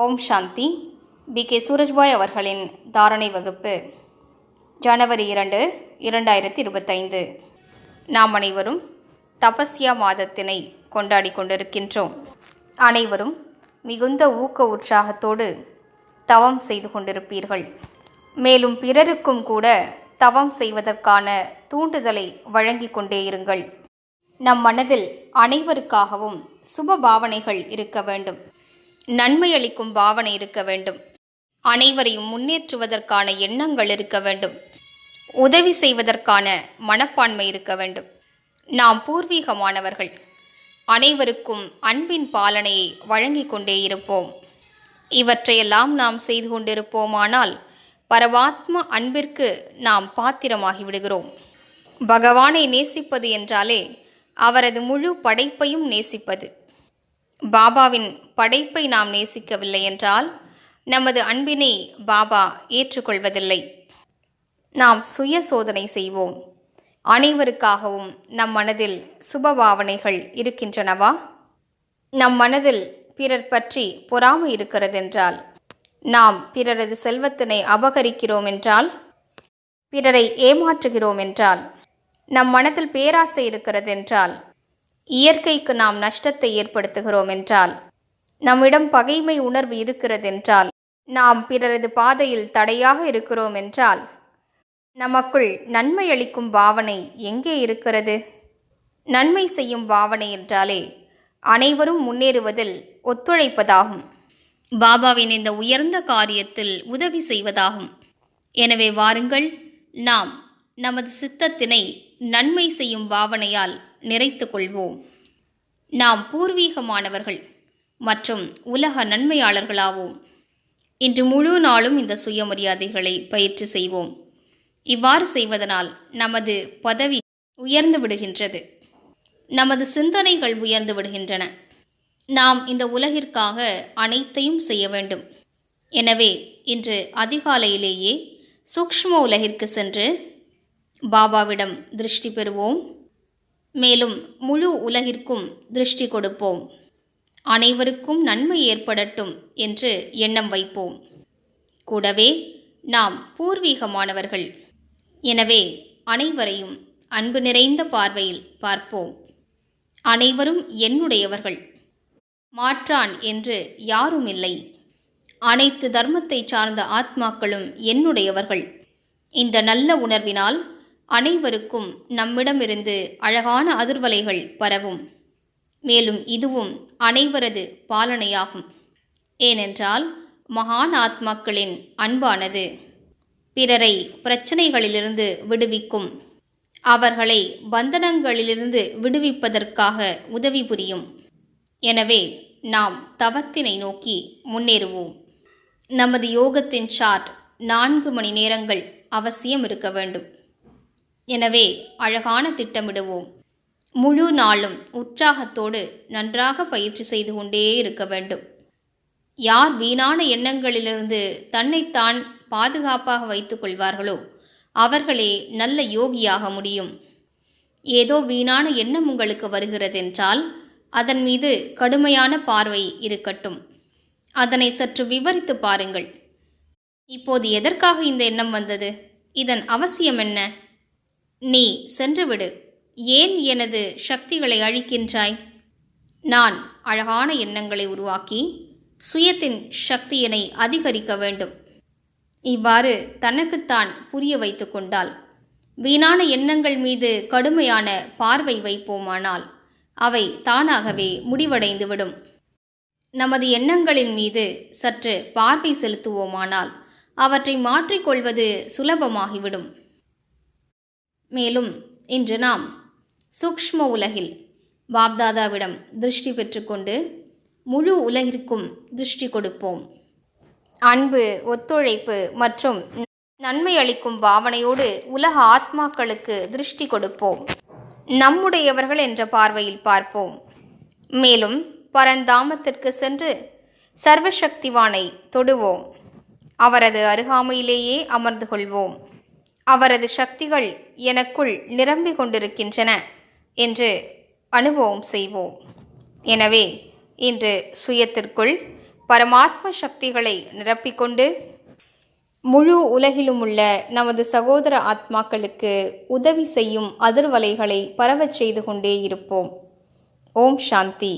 ஓம் சாந்தி. B. K. Surajbhai அவர்களின் தாரணை வகுப்பு ஜனவரி இரண்டு இரண்டாயிரத்தி இருபத்தைந்து. நாம் அனைவரும் தபஸ்யா மாதத்தினை கொண்டாடி கொண்டிருக்கின்றோம். அனைவரும் மிகுந்த ஊக்க உற்சாகத்தோடு தவம் செய்து கொண்டிருப்பீர்கள். மேலும் பிறருக்கும் கூட தவம் செய்வதற்கான தூண்டுதலை வழங்கி கொண்டே இருங்கள். நம் மனதில் அனைவருக்காகவும் சுப பாவனைகள் இருக்க வேண்டும். நன்மை அளிக்கும் பாவனை இருக்க வேண்டும். அனைவரையும் முன்னேற்றுவதற்கான எண்ணங்கள் இருக்க வேண்டும். உதவி செய்வதற்கான மனப்பான்மை இருக்க வேண்டும். நாம் பூர்வீகமானவர்கள். அனைவருக்கும் அன்பின் பாலனையை வழங்கிக் கொண்டே இருப்போம். இவற்றையெல்லாம் நாம் செய்து கொண்டிருப்போமானால் பரமாத்ம அன்பிற்கு நாம் பாத்திரமாகி விடுகிறோம். பகவானை நேசிப்பது என்றாலே அவரது முழு படைப்பையும் நேசிப்பது. பாபாவின் படைப்பை நாம் நேசிக்கவில்லை என்றால் நமது அன்பினை பாபா ஏற்றுக்கொள்வதில்லை. நாம் சுய சோதனை செய்வோம். அனைவருக்காகவும் நம் மனதில் சுபபாவனைகள் இருக்கின்றனவா? நம் மனதில் பிறர் பற்றி பொறாமை இருக்கிறதென்றால் நாம் பிறரது செல்வத்தினை அபகரிக்கிறோம் என்றால் பிறரை ஏமாற்றுகிறோம் என்றால் நம் மனதில் பேராசை இருக்கிறதென்றால் இயற்கைக்கு நாம் நஷ்டத்தை ஏற்படுத்துகிறோம் என்றால் நம்மிடம் பகைமை உணர்வு இருக்கிறதென்றால் நாம் பிறரது பாதையில் தடையாக இருக்கிறோம் என்றால் நமக்குள் நன்மை அளிக்கும் பாவனை எங்கே இருக்கிறது? நன்மை செய்யும் பாவனை என்றாலே அனைவரும் முன்னேறுவதில் ஒத்துழைப்பதாகும். பாபாவின் இந்த உயர்ந்த காரியத்தில் உதவி செய்வதாகும். எனவே வாருங்கள் நாம் நமது சித்தத்தினை நன்மை செய்யும் பாவனையால் நிறைத்து கொள்வோம். நாம் பூர்வீகமானவர்கள் மற்றும் உலக நன்மையாளர்களாவோம். இன்று முழு நாளும் இந்த சுயமரியாதைகளை பயிற்சி செய்வோம். இவ்வாறு செய்வதனால் நமது பதவி உயர்ந்து விடுகின்றது. நமது சிந்தனைகள் உயர்ந்து விடுகின்றன. நாம் இந்த உலகிற்காக அனைத்தையும் செய்ய வேண்டும். எனவே இன்று அதிகாலையிலேயே சூக்ஷ்ம உலகிற்கு சென்று பாபாவிடம் திருஷ்டி பெறுவோம். மேலும் முழு உலகிற்கும் திருஷ்டி கொடுப்போம். அனைவருக்கும் நன்மை ஏற்படட்டும் என்று எண்ணம் வைப்போம். கூடவே நாம் பூர்வீகமானவர்கள். எனவே அனைவரையும் அன்பு நிறைந்த பார்வையில் பார்ப்போம். அனைவரும் என்னுடையவர்கள். மாற்றான் என்று யாரும் இல்லை. அனைத்து தர்மத்தை சார்ந்த ஆத்மாக்களும் என்னுடையவர்கள். இந்த நல்ல உணர்வினால் அனைவருக்கும் நம்மிடமிருந்து அழகான அதிர்வலைகள் பரவும். மேலும் இதுவும் அனைவரது பாலனையாகும். ஏனென்றால் மகான் ஆத்மாக்களின் அன்பானது பிறரை பிரச்சனைகளிலிருந்து விடுவிக்கும். அவர்களை பந்தனங்களிலிருந்து விடுவிப்பதற்காக உதவி புரியும். எனவே நாம் தவத்தினை நோக்கி முன்னேறுவோம். நமது யோகத்தின் சார்ட் நான்கு மணி நேரங்கள் அவசியம் இருக்க வேண்டும். எனவே அழகான திட்டமிடுவோம். முழு நாளும் உற்சாகத்தோடு நன்றாக பயிற்சி செய்து கொண்டே இருக்க வேண்டும். யார் வீணான எண்ணங்களிலிருந்து தன்னைத்தான் பாதுகாப்பாக வைத்துக் கொள்வார்களோ அவர்களே நல்ல யோகியாக முடியும். ஏதோ வீணான எண்ணம் உங்களுக்கு வருகிறதென்றால் அதன் மீது கடுமையான பார்வை இருக்கட்டும். அதனை சற்று விவரித்து பாருங்கள். இப்போது எதற்காக இந்த எண்ணம் வந்தது? இதன் அவசியம் என்ன? நீ சென்றுவிடு. ஏன் எனது சக்திகளை அழிக்கின்றாய்? நான் அழகான எண்ணங்களை உருவாக்கி சுயத்தின் சக்தியினை அதிகரிக்க வேண்டும். இவ்வாறு தனக்குத்தான் புரிய வைத்து கொண்டால் வீணான எண்ணங்கள் மீது கடுமையான பார்வை வைப்போமானால் அவை தானாகவே முடிவடைந்துவிடும். நமது எண்ணங்களின் மீது சற்று பார்வை செலுத்துவோமானால் அவற்றை மாற்றிக்கொள்வது சுலபமாகிவிடும். மேலும் இன்று நாம் சூக்ஷ்ம உலகில் பாப்தாதாவிடம் திருஷ்டி பெற்றுக்கொண்டு முழு உலகிற்கும் திருஷ்டி கொடுப்போம். அன்பு ஒத்துழைப்பு மற்றும் நன்மை அளிக்கும் பாவனையோடு உலக ஆத்மாக்களுக்கு திருஷ்டி கொடுப்போம். நம்முடையவர்கள் என்ற பார்வையில் பார்ப்போம். மேலும் பரந்தாமத்திற்கு சென்று சர்வசக்திவானை தொடுவோம். அவரது அருகாமையிலேயே அமர்ந்து கொள்வோம். அவரது சக்திகள் எனக்குள் நிரம்பிக் கொண்டிருக்கின்றன என்று அனுபவம் செய்வோம். எனவே இன்று சுயத்திற்குள் பரமாத்ம சக்திகளை நிரப்பிக்கொண்டு முழு உலகிலும் உள்ள நமது சகோதர ஆத்மாக்களுக்கு உதவி செய்யும் அதிர்வலைகளை பரவச் செய்து கொண்டே இருப்போம். ஓம் சாந்தி.